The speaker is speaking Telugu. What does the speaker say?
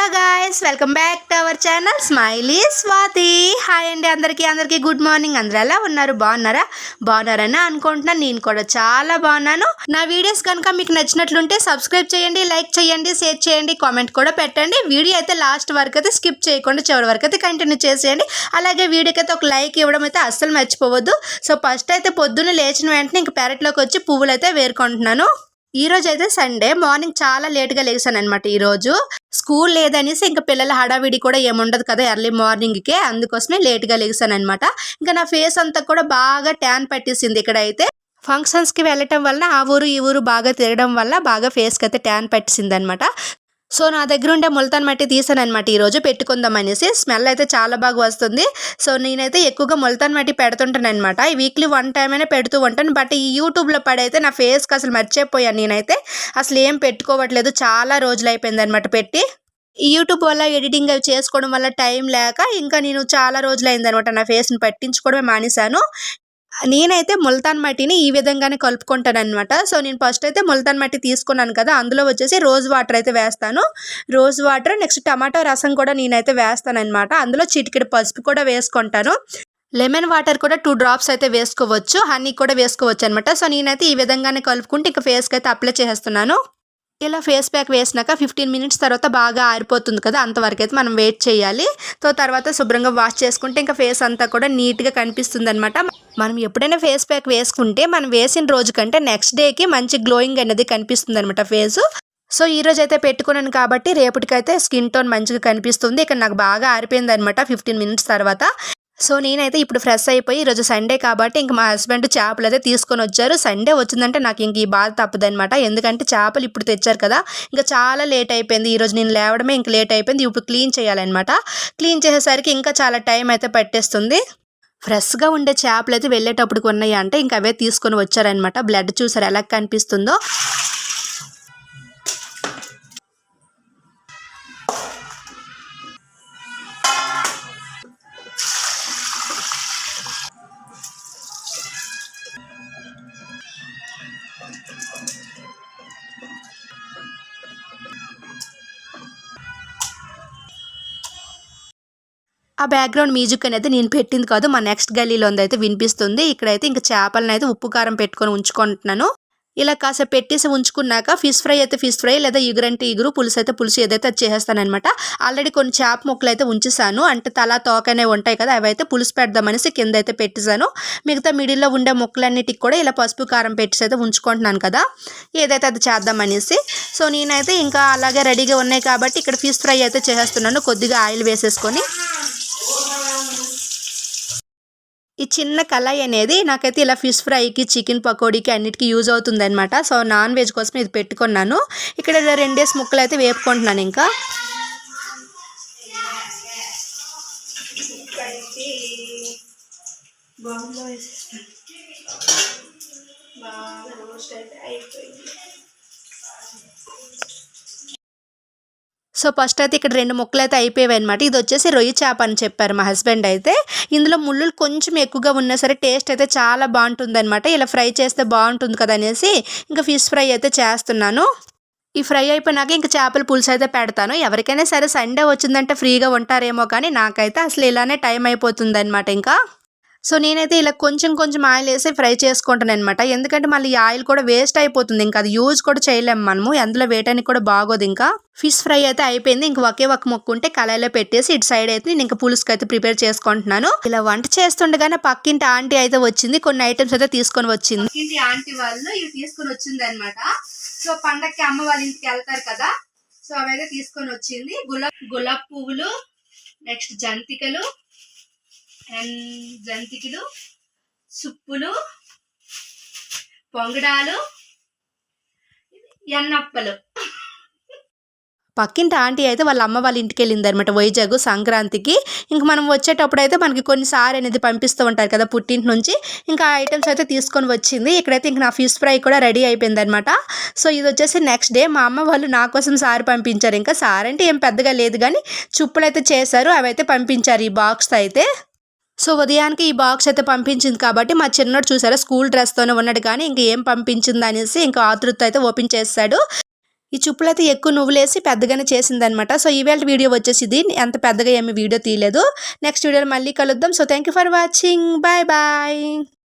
Hello guys welcome back to our channel Smiley Swathi hi అండి అందరికీ అందరికీ గుడ్ మార్నింగ్ అందరూ ఎలా ఉన్నారు? బాగున్నారా? బాగున్నారని అనుకుంటున్నాను నేను కూడా చాలా బాగున్నాను. నా వీడియోస్ కనుక మీకు నచ్చినట్లుంటే సబ్స్క్రైబ్ చేయండి లైక్ చేయండి షేర్ చేయండి కామెంట్ కూడా పెట్టండి. వీడియో అయితే లాస్ట్ వరకు అయితే స్కిప్ చేయకుండా చివరి వరకు అయితే కంటిన్యూ చేసేయండి. అలాగే వీడియోకి అయితే ఒక లైక్ ఇవ్వడం అయితే అస్సలు మర్చిపోవద్దు. సో ఫస్ట్ అయితే పొద్దున్న లేచిన వెంటనే ఇంక పెరట్లోకి వచ్చి పువ్వులు అయితే వేరుకుంటున్నాను. ఈ రోజు అయితే సండే మార్నింగ్ చాలా లేట్గా లేచాను అనమాట ఈరోజు స్కూల్ లేదనేసి ఇంకా పిల్లల హడావిడి కూడా ఏముండదు కదా ఎర్లీ మార్నింగ్కే. అందుకోసమే లేట్గా లేచాను అనమాట ఇంకా నా ఫేస్ అంతా కూడా బాగా ట్యాన్ పట్టేసింది ఇక్కడ అయితే ఫంక్షన్స్కి వెళ్ళటం వలన ఆ ఊరు ఈ ఊరు బాగా తిరగడం వల్ల బాగా ఫేస్కి అయితే ట్యాన్ పట్టేసింది అనమాట సో నా దగ్గర ఉండే ముల్తాన్ మట్టి తీసాను అనమాట ఈరోజు పెట్టుకుందాం అనేసి. స్మెల్ అయితే చాలా బాగా వస్తుంది. సో నేనైతే ఎక్కువగా ముల్తాన్ మట్టి పెడుతుంటాను అనమాట వీక్లీ వన్ టైం అయినా పెడుతూ ఉంటాను. బట్ ఈ యూట్యూబ్లో పడైతే నా ఫేస్కి అసలు మర్చిపోయాను నేనైతే. అసలు ఏం పెట్టుకోవట్లేదు. చాలా రోజులు అయిపోయింది అనమాట పెట్టి. ఈ యూట్యూబ్ వల్ల ఎడిటింగ్ అవి చేసుకోవడం వల్ల టైం లేక ఇంకా నేను చాలా రోజులు అయిందనమాట నా ఫేస్ని పట్టించుకోవడమే మానేశాను. నేనైతే ముల్తాన్ మట్టిని ఈ విధంగానే కలుపుకుంటాను అనమాట సో నేను ఫస్ట్ అయితే ముల్తాన్ మట్టి తీసుకున్నాను కదా అందులో వచ్చేసి రోజ్ వాటర్ అయితే వేస్తాను. రోజ్ వాటర్ నెక్స్ట్ టమాటో రసం కూడా నేనైతే వేస్తాను అనమాట అందులో చిటికెడు పసుపు కూడా వేసుకుంటాను. లెమన్ వాటర్ కూడా టూ డ్రాప్స్ అయితే వేసుకోవచ్చు హనీ కూడా వేసుకోవచ్చు అనమాట సో నేనైతే ఈ విధంగానే కలుపుకుంటే ఇంకా ఫేస్కి అయితే అప్లై చేస్తున్నాను ఇలా ఫేస్ ప్యాక్ వేసినాక ఫిఫ్టీన్ మినిట్స్ తర్వాత బాగా ఆరిపోతుంది కదా అంతవరకు అయితే మనం వెయిట్ చేయాలి. సో తర్వాత శుభ్రంగా వాష్ చేసుకుంటే ఇంకా ఫేస్ అంతా కూడా నీట్గా కనిపిస్తుంది అనమాట మనం ఎప్పుడైనా ఫేస్ ప్యాక్ వేసుకుంటే మనం వేసిన రోజు కంటే నెక్స్ట్ డేకి మంచి గ్లోయింగ్ అనేది కనిపిస్తుంది అనమాట ఫేస్ సో ఈ రోజు అయితే పెట్టుకున్నాను కాబట్టి రేపటికైతే స్కిన్ టోన్ మంచిగా కనిపిస్తుంది. ఇక్కడ నాకు బాగా ఆరిపోయింది అనమాట ఫిఫ్టీన్ మినిట్స్ తర్వాత. సో నేనైతే ఇప్పుడు ఫ్రెష్ అయిపోయి ఈరోజు సండే కాబట్టి ఇంక మా హస్బెండ్ చేపలు అయితే తీసుకొని వచ్చారు. సండే వచ్చిందంటే నాకు ఇంక ఈ బాధ తప్పదనమాట ఎందుకంటే చేపలు ఇప్పుడు తెచ్చారు కదా ఇంకా చాలా లేట్ అయిపోయింది. ఈరోజు నేను లేవడమే ఇంక లేట్ అయిపోయింది. ఇప్పుడు క్లీన్ చేయాలన్నమాట. క్లీన్ చేసేసరికి ఇంకా చాలా టైం అయితే పట్టేస్తుంది. ఫ్రెష్గా ఉండే చేపలు అయితే వెళ్ళేటప్పుడు ఉన్నాయి అంటే ఇంకా అవే తీసుకొని వచ్చారనమాట బ్లడ్ చూసారు ఎలా కనిపిస్తుందో. ఆ బ్యాక్గ్రౌండ్ మ్యూజిక్ అనేది నేను పెట్టింది కాదు మా నెక్స్ట్ గల్లీలో అయితే వినిపిస్తుంది. ఇక్కడైతే ఇంకా చేపలను అయితే ఉప్పు కారం పెట్టుకొని ఉంచుకుంటున్నాను. ఇలా కాసేపు పెట్టేసి ఉంచుకున్నాక ఫిష్ ఫ్రై అయితే ఫిష్ ఫ్రై లేదా ఇగురంటే ఇగురు పులుసు అయితే పులుసు ఏదైతే అది చేసేస్తానమాట ఆల్రెడీ కొన్ని చేప ముక్కలు అయితే ఉంచేసాను. అంటే తల తోకనే ఉంటాయి కదా అవి అయితే పులుసు పెడదామనేసి కింద అయితే పెట్టేశాను. మిగతా మిడిల్లో ఉండే ముక్కలన్నిటికి కూడా ఇలా పసుపు కారం పెట్టేసి అయితే ఉంచుకుంటున్నాను కదా ఏదైతే అది చేద్దామనేసి. సో నేనైతే ఇంకా అలాగే రెడీగా ఉన్నాయి కాబట్టి ఇక్కడ ఫిష్ ఫ్రై అయితే చేసేస్తున్నాను. కొద్దిగా ఆయిల్ వేసేసుకొని. ఈ చిన్న కళాయి అనేది నాకైతే ఇలా ఫిష్ ఫ్రైకి చికెన్ పకోడీకి అన్నిటికీ యూజ్ అవుతుంది అనమాట సో నాన్ వెజ్ కోసం ఇది పెట్టుకున్నాను. ఇక్కడ రెండు రెండేసి ముక్కలు అయితే వేపుకుంటున్నాను ఇంకా. బాగా రోస్ట్ అయితే అయిపోయింది. సో ఫస్ట్ అయితే ఇక్కడ రెండు ముక్కలు అయితే అయిపోయాయి అనమాట ఇది వచ్చేసి రొయ్యి చేప అని చెప్పారు మా హస్బెండ్ అయితే. ఇందులో ముళ్ళులు కొంచెం ఎక్కువగా ఉన్నా సరే టేస్ట్ అయితే చాలా బాగుంటుంది అనమాట ఇలా ఫ్రై చేస్తే బాగుంటుంది కదా అనేసి ఇంకా ఫిష్ ఫ్రై అయితే చేస్తున్నాను. ఈ ఫ్రై అయిపోయినాక ఇంకా చేపల పులుసు అయితే పెడతాను. ఎవరికైనా సరే సండే వచ్చిందంటే ఫ్రీగా ఉంటారేమో కానీ నాకైతే అసలు ఇలానే టైం అయిపోతుంది ఇంకా. సో నేనైతే ఇలా కొంచెం కొంచెం ఆయిల్ వేసి ఫ్రై చేసుకుంటాను అనమాట ఎందుకంటే మళ్ళీ ఈ ఆయిల్ కూడా వేస్ట్ అయిపోతుంది. ఇంకా అది యూజ్ కూడా చేయలేము మనము. అందులో వేయడానికి కూడా బాగోదు ఇంకా. ఫిష్ ఫ్రై అయితే అయిపోయింది. ఇంక ఒకే ఒక మొక్క ఉంటే కళాయిలో పెట్టేసి ఇటు సైడ్ అయితే నేను ఇంకా పులుసుకి అయితే ప్రిపేర్ చేసుకుంటున్నాను. ఇలా వంట చేస్తుండగానే పక్కింటి ఆంటీ అయితే వచ్చింది. కొన్ని ఐటమ్స్ అయితే తీసుకొని వచ్చింది. పక్కింటి ఆంటీ వాళ్ళు ఇవి తీసుకొని వచ్చింది అనమాట సో పండక్కి అమ్మ వాళ్ళ ఇంటికి వెళ్తారు కదా. సో అవైతే తీసుకొని వచ్చింది. గులాబ్ గులాబ్ పువ్వులు నెక్స్ట్ జంతికలు జంతికలు సుప్పులు పొంగడాలు ఎన్నప్పలు. పక్కింటి ఆంటీ అయితే వాళ్ళ అమ్మ వాళ్ళ ఇంటికి వెళ్ళింది అనమాట వైజాగ్ సంక్రాంతికి. ఇంక మనం వచ్చేటప్పుడు అయితే మనకి కొన్ని సార్ అనేది పంపిస్తూ ఉంటారు కదా పుట్టింటి నుంచి. ఇంకా ఐటమ్స్ అయితే తీసుకొని వచ్చింది. ఇక్కడైతే ఇంక నా ఫిష్ ఫ్రై కూడా రెడీ అయిపోయింది అనమాట సో ఇది వచ్చేసి నెక్స్ట్ డే మా అమ్మ వాళ్ళు నా కోసం సార్ పంపించారు. ఇంకా సార్ అంటే ఏం పెద్దగా లేదు కానీ చుప్పులు అయితే చేశారు. అవి అయితే పంపించారు ఈ బాక్స్ అయితే. సో ఉదయానికి ఈ బాక్స్ అయితే పంపించింది కాబట్టి మా చిన్నోడు చూసారా స్కూల్ డ్రెస్తోనే ఉన్నాడు కానీ ఇంక ఏం పంపించింది అనేసి ఇంకా ఆతృత అయితే ఓపెన్ చేస్తాడు ఈ చుప్పులు అయితే ఎక్కువ నువ్వులేసి పెద్దగానే చేసిందనమాట సో ఈవేళ వీడియో వచ్చేసి ఇది ఎంత పెద్దగా ఏమి వీడియో తీయలేదు. నెక్స్ట్ వీడియోలో మళ్ళీ కలుద్దాం. So thank you for watching. Bye bye.